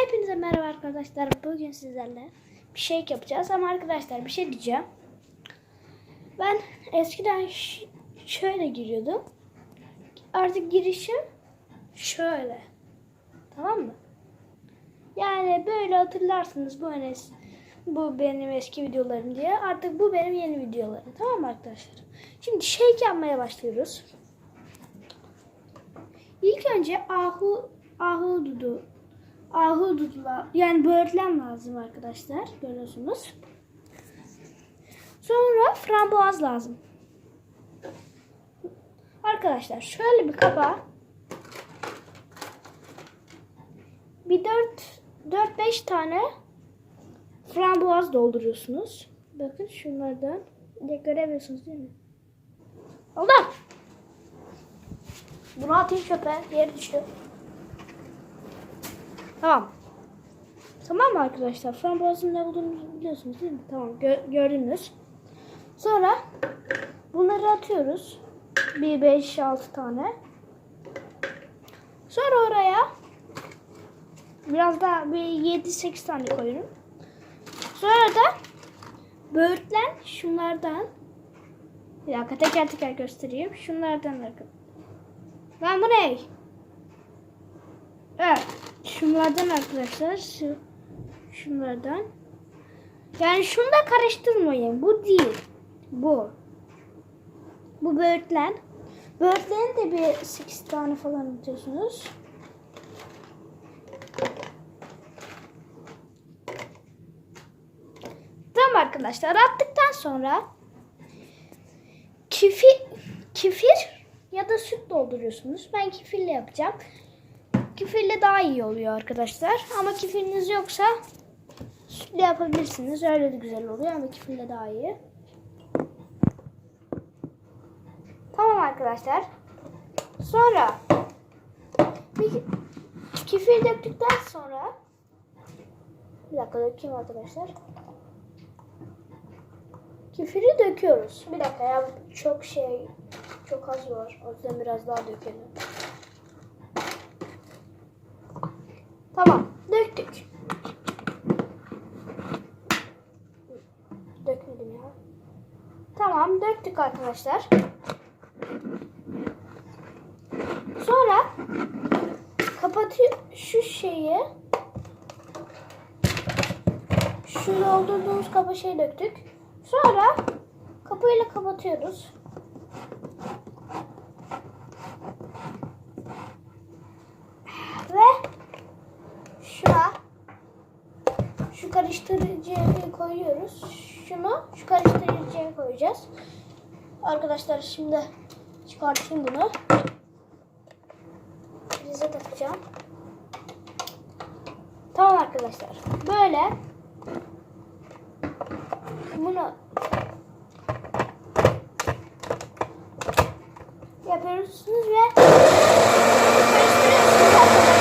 Hepinize merhaba arkadaşlar. Bugün sizlerle bir şey yapacağız ama arkadaşlar bir şey diyeceğim. Ben eskiden şöyle giriyordum. Artık girişim şöyle. Tamam mı? Yani böyle hatırlarsınız bu enes bu benim eski videolarım diye. Artık bu benim yeni videolarım. Tamam mı arkadaşlar? Şimdi shake yapmaya başlıyoruz. İlk önce ahu ahududu ahududla yani böğürtlen lazım arkadaşlar. Görüyorsunuz. Sonra frambuaz lazım. Arkadaşlar şöyle bir kaba bir 4 4 5 tane frambuaz dolduruyorsunuz. Bakın şunlardan de göremiyorsunuz değil mi? Allah! Bunu atayım çöpe. Yere düştü. Tamam. Tamam mı arkadaşlar? Frambuazın ne olduğunu biliyorsunuz değil mi? Tamam. gö- gördünüz. Sonra bunları atıyoruz. Bir 5-6 tane. Sonra oraya biraz daha bir 7-8 tane koyuyorum. Sonra da böğürtlen şunlardan bir dakika teker teker göstereyim. Şunlardan arkadaşlar. Lan bu ne? Evet. Şunlardan arkadaşlar. Şu, şunlardan. Yani şunu da karıştırmayın. Bu değil. Bu. Bu böğürtlen. Böğürtlenin de bir 8 tane falan atıyorsunuz. Tamam arkadaşlar. Attıktan sonra kefir, kefir ya da süt dolduruyorsunuz. Ben kefirle yapacağım. Kefirle daha iyi oluyor arkadaşlar. Ama kefiriniz yoksa sütle yapabilirsiniz. Öyle de güzel oluyor ama kefirle daha iyi. Tamam arkadaşlar. Sonra bir döktükten sonra bir dakika dökeyim arkadaşlar. Kefiri döküyoruz. Bir dakika ya çok şey çok az var. O yüzden biraz daha dökelim. Tamam. Döktük. Dökmedim ya. Tamam. Döktük arkadaşlar. Sonra kapatıyor şu şeyi şu doldurduğumuz kaba şey döktük. Sonra kapıyla kapatıyoruz. Ve şuna şu karıştırıcıyı koyuyoruz. Şunu şu karıştırıcıya koyacağız. Arkadaşlar şimdi çıkartayım bunu. Prize takacağım. Tamam arkadaşlar. Böyle bunu yapıyorsunuz ve karıştırıyorsunuz arkadaşlar.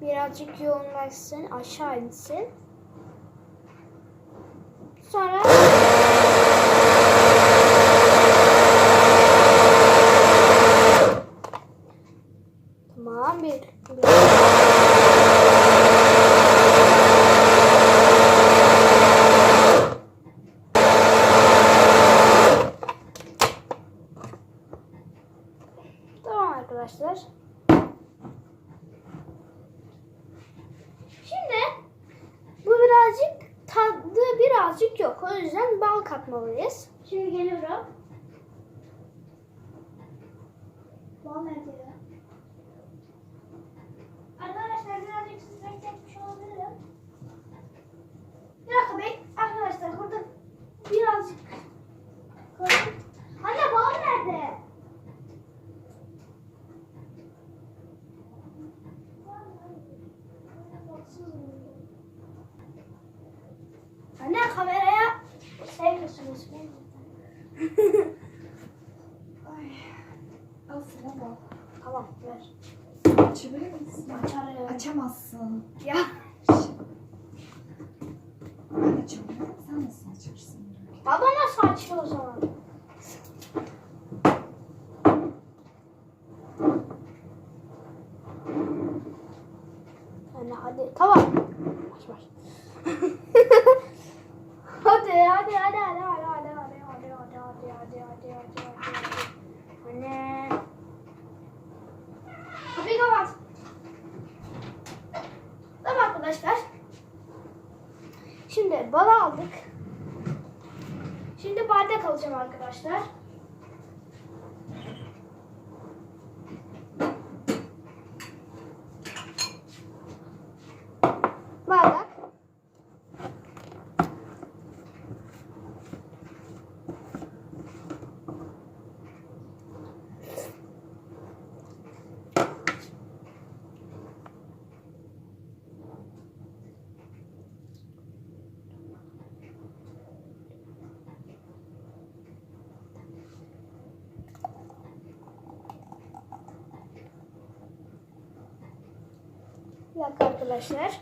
Birazcık yoğunlaşsın, aşağı insin. Sonra Tamam bir. bir- Tamam arkadaşlar. Şimdi bu birazcık tadı birazcık yok. O yüzden bal katmalıyız. Şimdi geliyorum. Bal nerede ya? Arkadaşlar Açamazsın. Ya. Sen nasıl açarsın? Babama saçma o zaman. minvalde kalacağım arkadaşlar. Bir dakika arkadaşlar.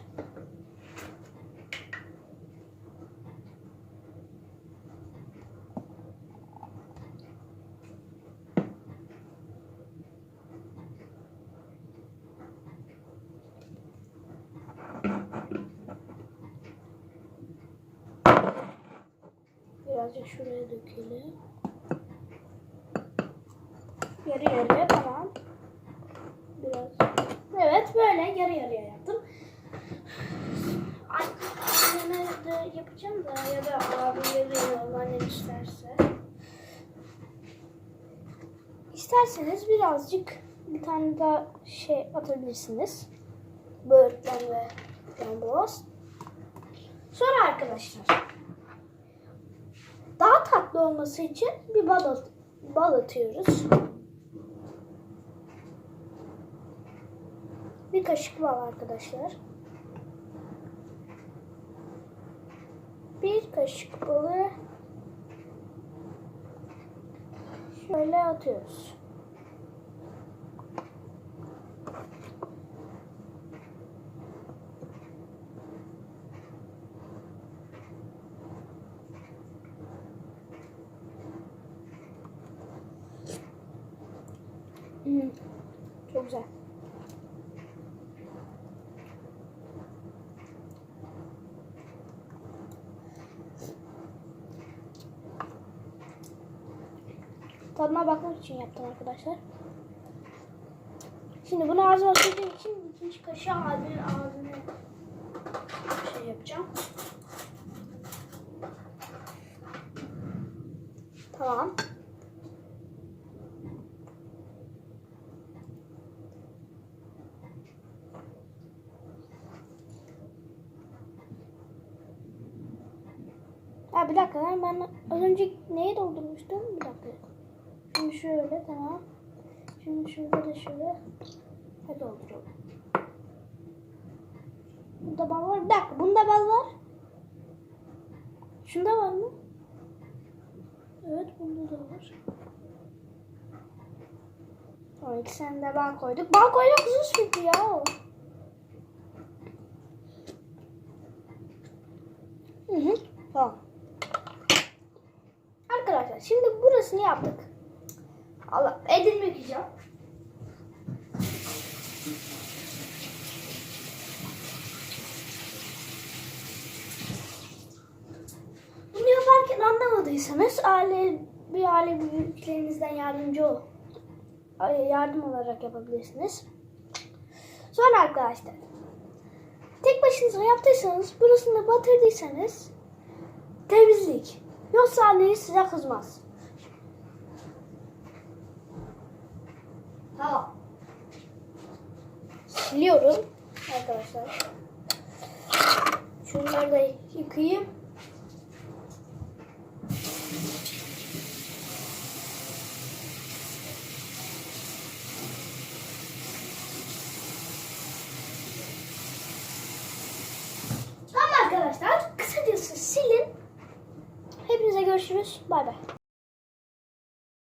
Birazcık şuraya dökelim. Yarı yarıya tamam. Biraz. Evet böyle yarı yarıya yaptım. Ay, Yapacağım da ya da abime de annem isterse. İsterseniz birazcık bir tane daha şey atabilirsiniz. Böğürtlen ve frambuaz. Sonra arkadaşlar daha tatlı olması için bir bal, at- bal atıyoruz. Bir kaşık bal arkadaşlar. Bir kaşık balı şöyle atıyoruz. Hmm, çok güzel. Tadına bakmak için yaptım arkadaşlar. Şimdi bunu ağzıma sürdüğüm için ikinci kaşığı abimin ağzına şey yapacağım. Tamam. Ha bir dakika ben az önce neye doldurmuştum? Bir dakika. Şimdi şöyle tamam. Şimdi şurada da şöyle. Hadi dolduralım. Bunda bal var. Bir dakika bunda bal var. Şunda var mı? Evet bunda da var. Tamam ikisini de bal koyduk. Bal koymak uzun sürdü ya. Hı hı. Tamam. Arkadaşlar şimdi burasını yaptık. Elimi yıkayacağım. Bunu yaparken anlamadıysanız aile bir aile büyüklerinizden yardımcı ol. Yardım olarak yapabilirsiniz. Sonra arkadaşlar tek başınıza yaptıysanız burasını batırdıysanız temizlik. Yoksa anneniz size kızmaz. Tamam. Siliyorum arkadaşlar. Şunları da yıkayayım.